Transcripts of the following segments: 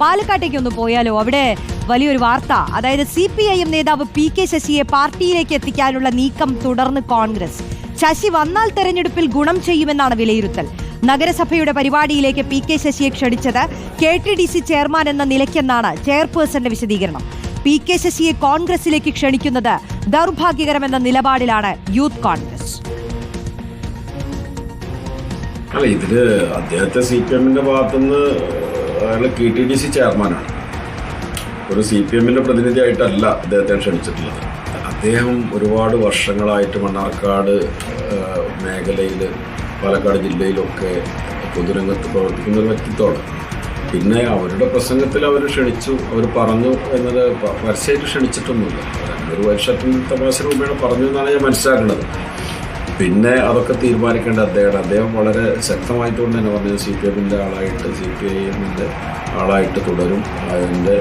പാലക്കാട്ടേക്ക് ഒന്ന് പോയാലോ? അവിടെ വലിയൊരു വാർത്ത. അതായത് സി പി ഐ എം നേതാവ് പി കെ ശശിയെ പാർട്ടിയിലേക്ക് എത്തിക്കാനുള്ള നീക്കം തുടർന്ന് കോൺഗ്രസ്. ശശി വന്നാൽ തെരഞ്ഞെടുപ്പിൽ ഗുണം ചെയ്യുമെന്നാണ് വിലയിരുത്തൽ. നഗരസഭയുടെ പരിപാടിയിലേക്ക് പി കെ ശശിയെ ക്ഷണിച്ചത് K T D C chairman എന്ന നിലയ്ക്കെന്നാണ് ചെയർപേഴ്സന്റെ വിശദീകരണം. പി കെ ശശിയെ കോൺഗ്രസിലേക്ക് ക്ഷണിക്കുന്നത് ദൗർഭാഗ്യകരമെന്ന നിലപാടിലാണ് യൂത്ത് കോൺഗ്രസ്. അല്ല ഇതിൽ അദ്ദേഹത്തെ സി പി എമ്മിന്റെ ഭാഗത്തുനിന്ന് അയാൾ കെ ടി ഡി സി ചെയർമാനാണ് ഒരു സി പി എമ്മിന്റെ പ്രതിനിധിയായിട്ടല്ല അദ്ദേഹത്തെ ക്ഷണിച്ചിട്ടുള്ളത്. അദ്ദേഹം ഒരുപാട് വർഷങ്ങളായിട്ട് മണ്ണാർക്കാട് മേഖലയിൽ പാലക്കാട് ജില്ലയിലൊക്കെ പൊതുരംഗത്ത് പ്രവർത്തിക്കുന്ന ഒരു വ്യക്തിത്വമാണ്. പിന്നെ അവരുടെ പ്രസംഗത്തിൽ അവർ ക്ഷണിച്ചു അവർ പറഞ്ഞു എന്നത് പരസ്യമായിട്ട് ക്ഷണിച്ചിട്ടൊന്നുമില്ല. ഒരു വർഷത്തിൽ തമാശ രൂപേണ പറഞ്ഞു എന്നാണ് ഞാൻ മനസ്സിലാക്കുന്നത്. പിന്നെ അതൊക്കെ തീരുമാനിക്കേണ്ട അദ്ദേഹമാണ് അദ്ദേഹം വളരെ ശക്തമായിട്ടുകൊണ്ട് തന്നെ പറഞ്ഞത് സി പി എമ്മിന്റെ ആളായിട്ട് സി പി ഐ എമ്മിന്റെ ആളായിട്ട് തുടരും അതിന്റെ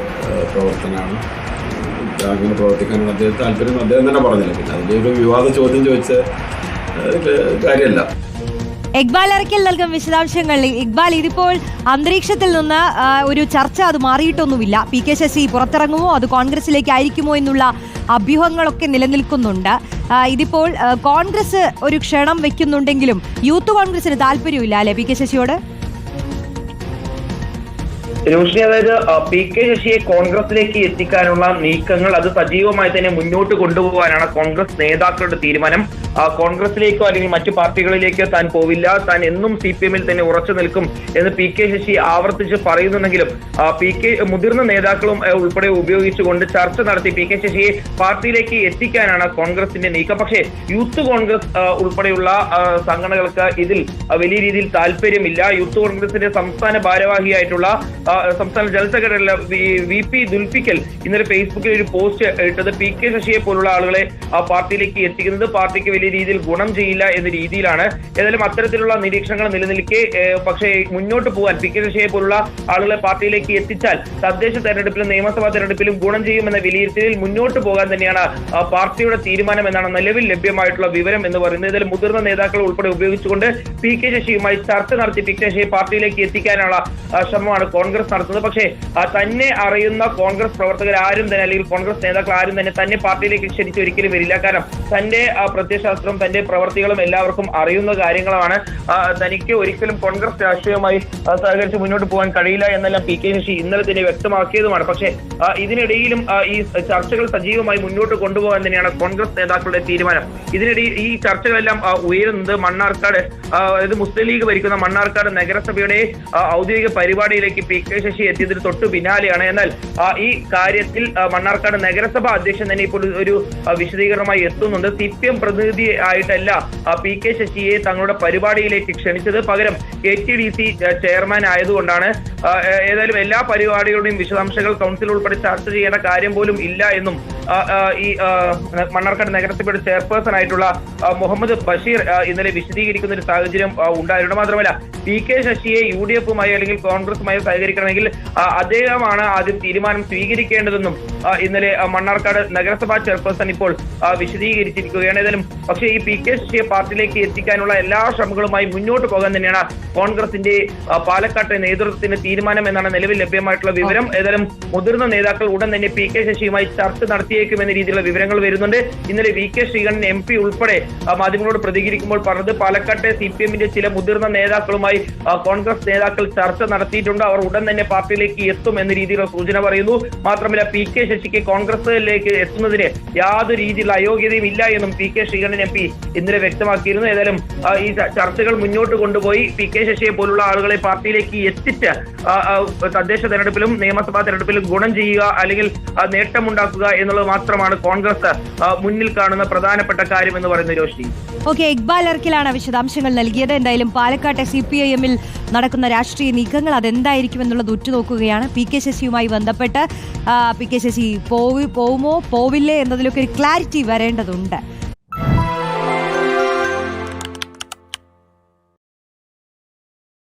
പ്രവർത്തനമാണ്. അങ്ങനെ പ്രവർത്തിക്കാനാണ് അദ്ദേഹം താല്പര്യം അദ്ദേഹം തന്നെ പറഞ്ഞില്ല. പിന്നെ അതിന്റെ ഒരു വിവാദ ചോദ്യം ചോദിച്ച കാര്യമല്ല. ഇക്ബാൽ അറക്കൽ നൽകും വിശദാംശങ്ങൾ. ഇക്ബാൽ ഇതിപ്പോൾ അന്തരീക്ഷത്തിൽ നിന്ന് ഒരു ചർച്ച അത് മാറിയിട്ടൊന്നുമില്ല. പി കെ ശശി പുറത്തിറങ്ങുമോ? അത് കോൺഗ്രസിലേക്ക് ആയിരിക്കുമോ എന്നുള്ള അഭ്യൂഹങ്ങളൊക്കെ നിലനിൽക്കുന്നുണ്ട്. ഇതിപ്പോൾ കോൺഗ്രസ് ഒരു ക്ഷണം വെക്കുന്നുണ്ടെങ്കിലും യൂത്ത് കോൺഗ്രസിന് താല്പര്യമില്ല അല്ലെ പി കെ ശശിയോട്? രോഷിനി അതായത് പി കെ ശശിയെ കോൺഗ്രസിലേക്ക് എത്തിക്കാനുള്ള നീക്കങ്ങൾ അത് സജീവമായി തന്നെ മുന്നോട്ട് കൊണ്ടുപോകാനാണ് കോൺഗ്രസ് നേതാക്കളുടെ തീരുമാനം. കോൺഗ്രസിലേക്കോ അല്ലെങ്കിൽ മറ്റു പാർട്ടികളിലേക്കോ താൻ പോവില്ല. താൻ എന്നും സി പി എമ്മിൽ തന്നെ ഉറച്ചു നിൽക്കും എന്ന് പി കെ ശശി ആവർത്തിച്ച് പറയുന്നുണ്ടെങ്കിലും പി കെ മുതിർന്ന നേതാക്കളും ഉൾപ്പെടെ ഉപയോഗിച്ചുകൊണ്ട് ചർച്ച നടത്തി പി കെ ശശിയെ പാർട്ടിയിലേക്ക് എത്തിക്കാനാണ് കോൺഗ്രസിന്റെ നീക്കം. പക്ഷേ യൂത്ത് കോൺഗ്രസ് ഉൾപ്പെടെയുള്ള സംഘടനകൾക്ക് ഇതിൽ വലിയ രീതിയിൽ താല്പര്യമില്ല. യൂത്ത് കോൺഗ്രസിന്റെ സംസ്ഥാന ഭാരവാഹിയായിട്ടുള്ള സംസ്ഥാന general secretary V P Dulfikal ഇന്നലെ ഫേസ്ബുക്കിൽ ഒരു പോസ്റ്റ് ഇട്ടത് പി കെ ശശിയെ പോലുള്ള ആളുകളെ പാർട്ടിയിലേക്ക് എത്തിക്കുന്നത്. പാർട്ടിക്ക് രീതിയിൽ ഗുണം ചെയ്യില്ല എന്ന രീതിയിലാണ്. ഏതായാലും അത്തരത്തിലുള്ള നിരീക്ഷണങ്ങൾ നിലനിൽക്കെ പക്ഷേ മുന്നോട്ട് പോകാൻ പി. കെ. ശശിയെ പോലുള്ള ആളുകളെ പാർട്ടിയിലേക്ക് എത്തിച്ചാൽ തദ്ദേശ തെരഞ്ഞെടുപ്പിലും നിയമസഭാ തെരഞ്ഞെടുപ്പിലും ഗുണം ചെയ്യുമെന്ന വിലയിരുത്തലിൽ മുന്നോട്ട് പോകാൻ തന്നെയാണ് പാർട്ടിയുടെ തീരുമാനം എന്നാണ് നിലവിൽ ലഭ്യമായിട്ടുള്ള വിവരം എന്ന് പറയുന്നത്. ഇതിൽ മുതിർന്ന നേതാക്കൾ ഉൾപ്പെടെ ഉപയോഗിച്ചുകൊണ്ട് പി. കെ. ശശിയുമായി ചർച്ച നടത്തി പി. കെ. ശശിയെ പാർട്ടിയിലേക്ക് എത്തിക്കാനുള്ള ശ്രമമാണ് കോൺഗ്രസ് നടത്തുന്നത്. പക്ഷേ തന്നെ അറിയുന്ന കോൺഗ്രസ് പ്രവർത്തകർ ആരും തന്നെ അല്ലെങ്കിൽ കോൺഗ്രസ് നേതാക്കൾ ആരും തന്നെ തന്നെ പാർട്ടിയിലേക്ക് ക്ഷണിച്ച് ഒരിക്കലും വരില്ല. കാരണം തന്റെ ആ, പ്രത്യയശാസ്ത്രം തന്റെ പ്രവർത്തികളും എല്ലാവർക്കും അറിയുന്ന കാര്യങ്ങളാണ്. തനിക്ക് ഒരിക്കലും കോൺഗ്രസ് രാഷ്ട്രീയമായി സഹകരിച്ച് മുന്നോട്ട് പോകാൻ കഴിയില്ല എന്നെല്ലാം പി കെ ശശി ഇന്നലെ തന്നെ വ്യക്തമാക്കിയതുമാണ്. പക്ഷേ ഇതിനിടയിലും ഈ ചർച്ചകൾ സജീവമായി മുന്നോട്ട് കൊണ്ടുപോകാൻ തന്നെയാണ് കോൺഗ്രസ് നേതാക്കളുടെ തീരുമാനം. ഇതിനിടയിൽ ഈ ചർച്ചകളെല്ലാം ഉയരുന്നത് മണ്ണാർക്കാട് അതായത് മുസ്ലിം ലീഗ് ഭരിക്കുന്ന മണ്ണാർക്കാട് നഗരസഭയുടെ ഔദ്യോഗിക പരിപാടിയിലേക്ക് പി കെ ശശി എത്തിയതിന് തൊട്ടു പിന്നാലെയാണ്. എന്നാൽ ഈ കാര്യത്തിൽ മണ്ണാർക്കാട് നഗരസഭ അധ്യക്ഷൻ തന്നെ ഇപ്പോൾ ഒരു വിശദീകരണമായി എത്തുന്നുണ്ട്. സി പി എം പ്രതിനിധി ആയിട്ടല്ല ആ, പി കെ ശശിയെ തങ്ങളുടെ പരിപാടിയിലേക്ക് ക്ഷണിച്ചത്. പകരം K T D C chairman ആയതുകൊണ്ടാണ്. ഏതായാലും എല്ലാ പരിപാടികളുടെയും വിശദാംശങ്ങൾ കൗൺസിൽ ഉൾപ്പെടെ ചർച്ച ചെയ്യേണ്ട കാര്യം പോലും ഇല്ല എന്നും ഈ മണ്ണാർക്കാട് നഗരസഭയുടെ ചെയർപേഴ്സൺ ആയിട്ടുള്ള മുഹമ്മദ് ബഷീർ ഇന്നലെ വിശദീകരിക്കുന്ന ഒരു സാഹചര്യം ഉണ്ടായിരുന്നു മാത്രമല്ല പി കെ ശശിയെ യു ഡി എഫുമായി അല്ലെങ്കിൽ കോൺഗ്രസുമായി സഹകരിക്കണമെങ്കിൽ അദ്ദേഹമാണ് ആദ്യം തീരുമാനം സ്വീകരിക്കേണ്ടതെന്നും ഇന്നലെ മണ്ണാർക്കാട് നഗരസഭാ ചെയർപേഴ്സൺ ഇപ്പോൾ വിശദീകരിച്ചിരിക്കുകയാണ്. ഏതായാലും പക്ഷേ ഈ പി കെ ശശിയെ പാർട്ടിയിലേക്ക് എത്തിക്കാനുള്ള എല്ലാ ശ്രമങ്ങളുമായി മുന്നോട്ട് പോകാൻ തന്നെയാണ് കോൺഗ്രസിന്റെ പാലക്കാട്ടെ നേതൃത്വത്തിന്റെ തീരുമാനം എന്നാണ് നിലവിൽ ലഭ്യമായിട്ടുള്ള വിവരം. ഏതായാലും മുതിർന്ന നേതാക്കൾ ഉടൻ തന്നെ പി കെ ശശിയുമായി ചർച്ച നടത്തിയേക്കുമെന്ന രീതിയിലുള്ള വിവരങ്ങൾ വരുന്നുണ്ട്. ഇന്നലെ V K Sreekandan M P ഉൾപ്പെടെ മാധ്യമങ്ങളോട് പ്രതികരിക്കുമ്പോൾ പറഞ്ഞത് പാലക്കാട്ടെ സി പി എമ്മിന്റെ ചില മുതിർന്ന നേതാക്കളുമായി കോൺഗ്രസ് നേതാക്കൾ ചർച്ച നടത്തിയിട്ടുണ്ട്. അവർ ഉടൻ തന്നെ പാർട്ടിയിലേക്ക് എത്തും എന്ന രീതിയിലുള്ള സൂചന പറയുന്നു. മാത്രമല്ല പി കെ ശശിക്ക് കോൺഗ്രസിലേക്ക് എത്തുന്നതിന് യാതൊരു രീതിയിലുള്ള അയോഗ്യതയും ഇല്ല എന്നും P K Sreekandan M P ഇന്നലെ വ്യക്തമാക്കിയിരുന്നു. ഏതായാലും ഈ ചർച്ചകൾ മുന്നോട്ട് കൊണ്ടുപോയി. പി കെ ശശിയെ പോലുള്ള ആളുകളെ പാർട്ടിയിലേക്ക് എത്തിച്ച് തദ്ദേശ തെരഞ്ഞെടുപ്പിലും നിയമസഭാ തെരഞ്ഞെടുപ്പിലും ഗുണം ചെയ്യുക അല്ലെങ്കിൽ നേട്ടമുണ്ടാക്കുക നേട്ടമുണ്ടാക്കുക മാത്രമാണ് കോൺഗ്രസ് മുന്നിൽ കാണുന്ന പ്രധാനപ്പെട്ട കാര്യം എന്ന് പറയുന്നത് രോഷിനി. ഓക്കെ ഇക്ബാൽ അർക്കിലാണ് വിശദാംശങ്ങൾ നൽകിയത്. എന്തായാലും പാലക്കാട്ടെ സി പി ഐ എമ്മിൽ നടക്കുന്ന രാഷ്ട്രീയ നീക്കങ്ങൾ അതെന്തായിരിക്കും എന്നുള്ളത് ഉറ്റുനോക്കുകയാണ്. പി കെ ശശിയുമായി ബന്ധപ്പെട്ട് പി കെ ശശി പോവി പോവുമോ? പോവില്ലേ എന്നതിലൊക്കെ ഒരു ക്ലാരിറ്റി വരേണ്ടതുണ്ട്.